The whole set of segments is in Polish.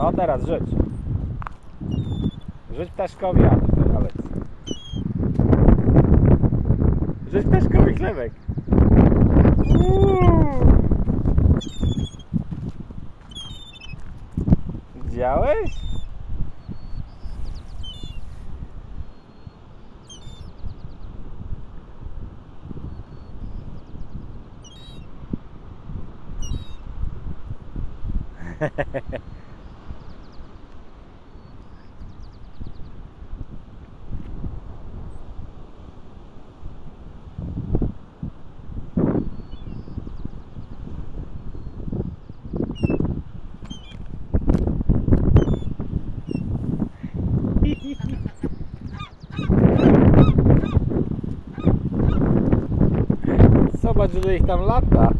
No teraz rzuć. Rzuć ptaszkowi, a- Aleks. Rzuć ptaszkowi chlebek. Widziałeś? Zobacz, ile ich tam lata.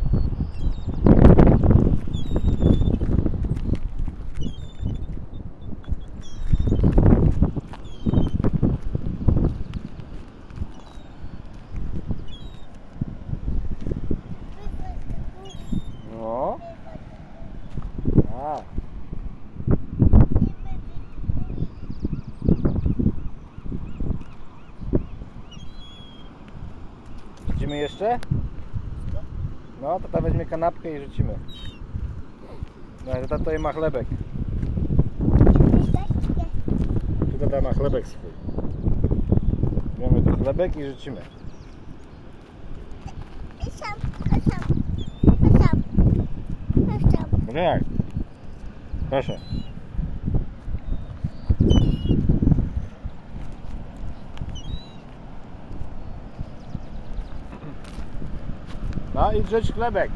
No. A. Rzucimy jeszcze? No, to ta weźmie kanapkę i rzucimy. No, to tutaj ma chlebek. Tu tata ma chlebek swój. Bierzemy tu chlebek i rzucimy. No jak? Proszę. No i rzuć chlebek.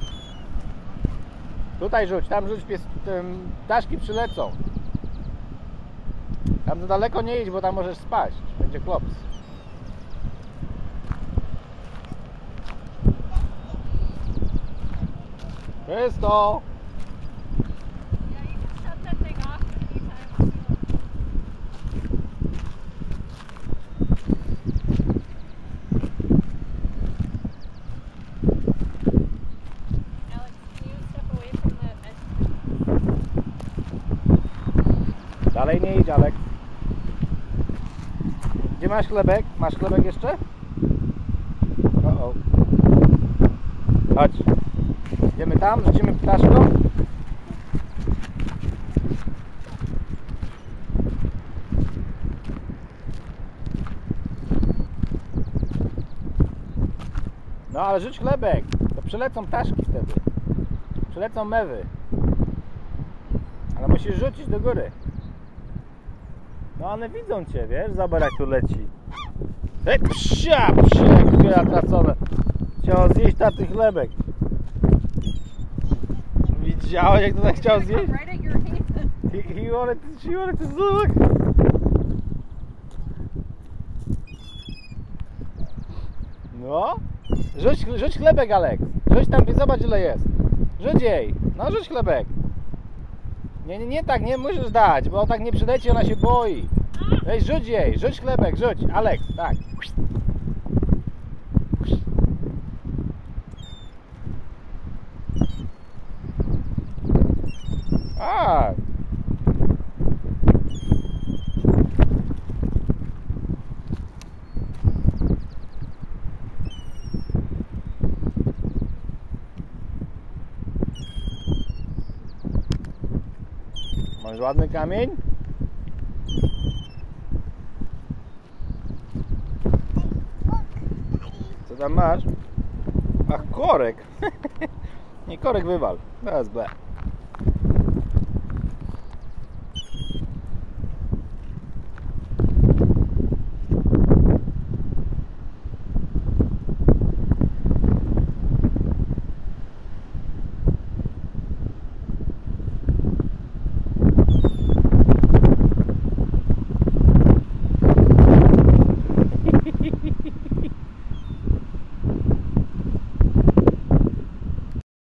Tutaj rzuć, tam rzuć pies, tym, ptaszki przylecą. Tam za daleko nie idź, bo tam możesz spaść. Będzie klops. Jest to. Dalej nie idź, Alek. Gdzie masz chlebek? Masz chlebek jeszcze? O, o. Chodź. Idziemy tam, rzucimy ptaszką. No ale rzuć chlebek. To przylecą ptaszki wtedy. Przylecą mewy. Ale musisz rzucić do góry. No one widzą cię, wiesz? Zobacz jak tu leci. Ej, psia, psia, które tracone. Chciał zjeść taty chlebek. Widziałeś jak to tak chciał zjeść? He, he wanted to, she wanted to look. No. Rzuć, rzuć chlebek, Alex. Rzuć tam, zobacz ile jest. Rzuć jej. No, rzuć chlebek. Nie, nie, nie tak, nie musisz dać, bo on tak nie przyleci, ona się boi. Ej, rzuć jej, rzuć chlebek, rzuć. Alex, tak. A, Masz ładny kamień? Co tam masz? Ach, korek. Nie, korek wywal. Teraz ble.